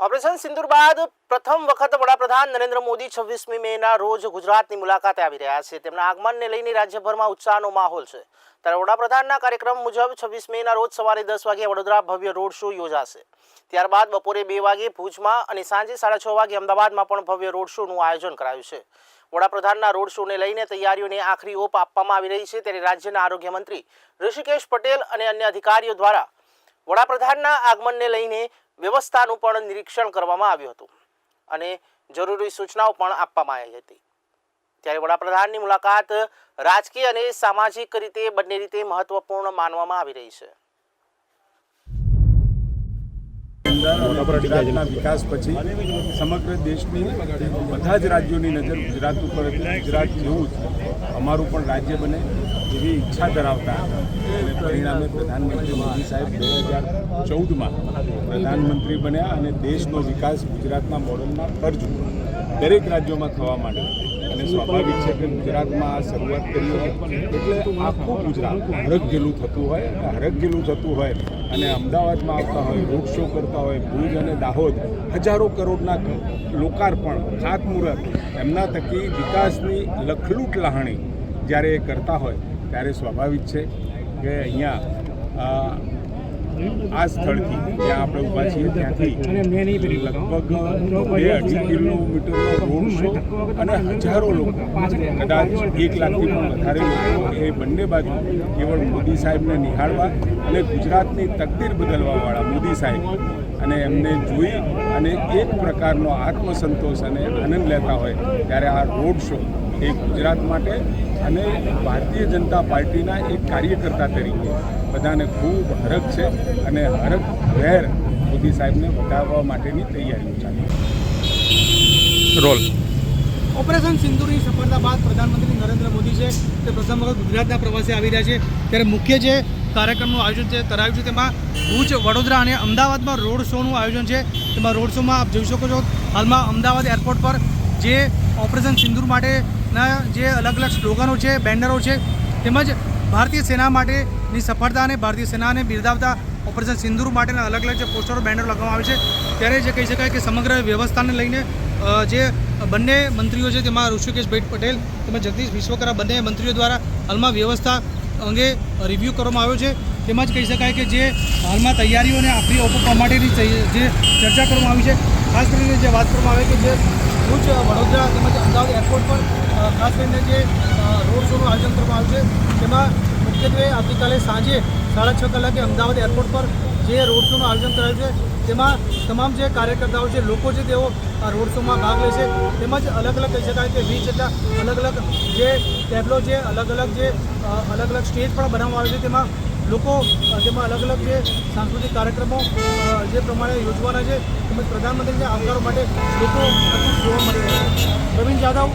Operation સિંદુર બાદ પ્રથમ વખત વડાપ્રધાન નરેન્દ્ર મોદી છવ્વીસમી મેના રોજ ગુજરાતની મુલાકાતે આવી રહ્યા છે. તેમના આગમનને લઈને રાજ્યભરમાં ઉત્સાહનો માહોલ છે. ત્યારે વડાપ્રધાનના કાર્યક્રમ મુજબ છવ્વીસ મેના રોજ સવારે દસ વાગે વડોદરા ભવ્ય રોડ શો યોજાશે. ત્યારબાદ બપોરે બે વાગે ભુજમાં અને સાંજે સાડા છ વાગે અમદાવાદમાં પણ ભવ્ય રોડ શોનું આયોજન કરાયું છે. વડાપ્રધાનના રોડ શોને લઈને તૈયારીઓને આખરી ઓપ આપવામાં આવી રહી છે. ત્યારે રાજ્યના આરોગ્ય મંત્રી ઋષિકેશ પટેલ અને અન્ય અધિકારીઓ દ્વારા વડાપ્રધાનના આગમનને લઈને વ્યવસ્થાનું પણ નિરીક્ષણ કરવામાં આવ્યું હતું અને જરૂરી સૂચનાઓ પણ આપવામાં આવી હતી. ત્યારે વડાપ્રધાનની મુલાકાત રાજકીય અને સામાજિક રીતે બંને રીતે મહત્વપૂર્ણ માનવામાં આવી રહી છે. ગુજરાતના વિકાસ પછી સમગ્ર દેશની બધા જ રાજ્યોની નજર ગુજરાત ઉપર હતી. ગુજરાત જેવું અમારું પણ રાજ્ય બને એવી ઈચ્છા ધરાવતા અને પરિણામે પ્રધાનમંત્રી મોદી સાહેબ બે હજાર ચૌદમાં પ્રધાનમંત્રી બન્યા અને દેશનો વિકાસ ગુજરાતના મોડલના તર્જ દરેક રાજ્યોમાં થવા માંડ્યો. અને સ્વાભાવિક છે કે ગુજરાતમાં આ શરૂઆત કરી હોય એટલે આખું ગુજરાત હરખઘેલું થતું હોય અને થતું હોય અને અમદાવાદમાં આવતા હોય, રોડ શો કરતા હોય, ભુજ અને દાહોદ, હજારો કરોડના લોકાર્પણ, ખાતમુહૂર્ત, એમના થકી વિકાસની લખલૂટ લહાણી જ્યારે એ કરતા હોય ત્યારે સ્વાભાવિક છે કે અહીંયા આ સ્થળથી જ્યાં આપણે ઊભા છીએ. ત્યાંથી લગભગ બે અઢી કિલોમીટરનો રોડ શો અને હજારો લોકો, કદાચ એક લાખથી પણ વધારે લોકો એ બંને બાજુ કેવળ મોદી સાહેબને નિહાળવા અને ગુજરાતની તકદીર બદલવાવાળા મોદી સાહેબ અને એમને જોઈ અને એક પ્રકારનો આત્મસંતોષ અને આનંદ લેતા હોય ત્યારે આ રોડ શો એ ગુજરાત માટે અને ભારતીય જનતા પાર્ટીના એક કાર્યકર્તા તરીકે બધાને ખૂબ હરખ છે અને હરખ વેર મોદી સાહેબને બતાવવા માટેની તૈયારીઓ ચાલી છે. રોલ. ઓપરેશન સિંધુની સફળતા બાદ પ્રધાનમંત્રી નરેન્દ્ર છે તે પ્રથમ વખત ગુજરાતના પ્રવાસે આવી રહ્યા છે. ત્યારે મુખ્ય જે કાર્યક્રમનું આયોજન છે કરાયું છે, તેમાં ભુજ, વડોદરા અને અમદાવાદમાં રોડ શોનું આયોજન છે. તેમાં રોડ શોમાં આપ જોઈ શકો છો, હાલમાં અમદાવાદ એરપોર્ટ પર જે ઓપરેશન સિંદુર માટેના જે અલગ અલગ સ્લોગનો છે, બેનરો છે, તેમજ ભારતીય સેના માટેની સફળતા અને ભારતીય સેનાને બિરદાવતા ઓપરેશન સિંદુર માટેના અલગ અલગ જે પોસ્ટરો, બેનરો લગાવવામાં આવે છે. ત્યારે જે કહી શકાય કે સમગ્ર વ્યવસ્થાને લઈને જે બંને મંત્રીઓ છે તેમાં ઋષિકેશભાઈ પટેલ તેમજ જગદીશ વિશ્વકરા, બંને મંત્રીઓ દ્વારા હાલમાં વ્યવસ્થા અંગે રિવ્યૂ કરવામાં આવ્યો છે. તેમજ કહી શકાય કે જે હાલમાં તૈયારીઓને આખરી ઓપ આપવા માટેની જે ચર્ચા કરવામાં આવી છે, ખાસ કરીને જે વાત કરવામાં આવે કે જે ભુજ, વડોદરા તેમજ અમદાવાદ એરપોર્ટ પર ખાસ કરીને જે રોડ શોનું આયોજન કરવામાં આવ્યું છે. તેમાં મુખ્યત્વે આવતીકાલે સાંજે સાડા છ કલાકે અમદાવાદ એરપોર્ટ પર જે રોડ શોનું આયોજન કરાયું છે, તેમાં તમામ જે કાર્યકર્તાઓ છે, લોકો છે, તેઓ આ રોડ શોમાં ભાગ લે છે. તેમજ અલગ અલગ કહી શકાય કે વીસ જેટલા અલગ અલગ જે ટેબલો છે, અલગ અલગ જે અલગ અલગ સ્ટેજ પણ બનાવવામાં આવે છે, તેમાં લોકો તેમાં અલગ અલગ જે સાંસ્કૃતિક કાર્યક્રમો જે પ્રમાણે યોજવાના છે, તેમજ પ્રધાનમંત્રીને આવકારો માટે લોકો જોવા મળી રહ્યા છે. Pravin Jadav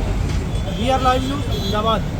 VR live news Ahmedabad.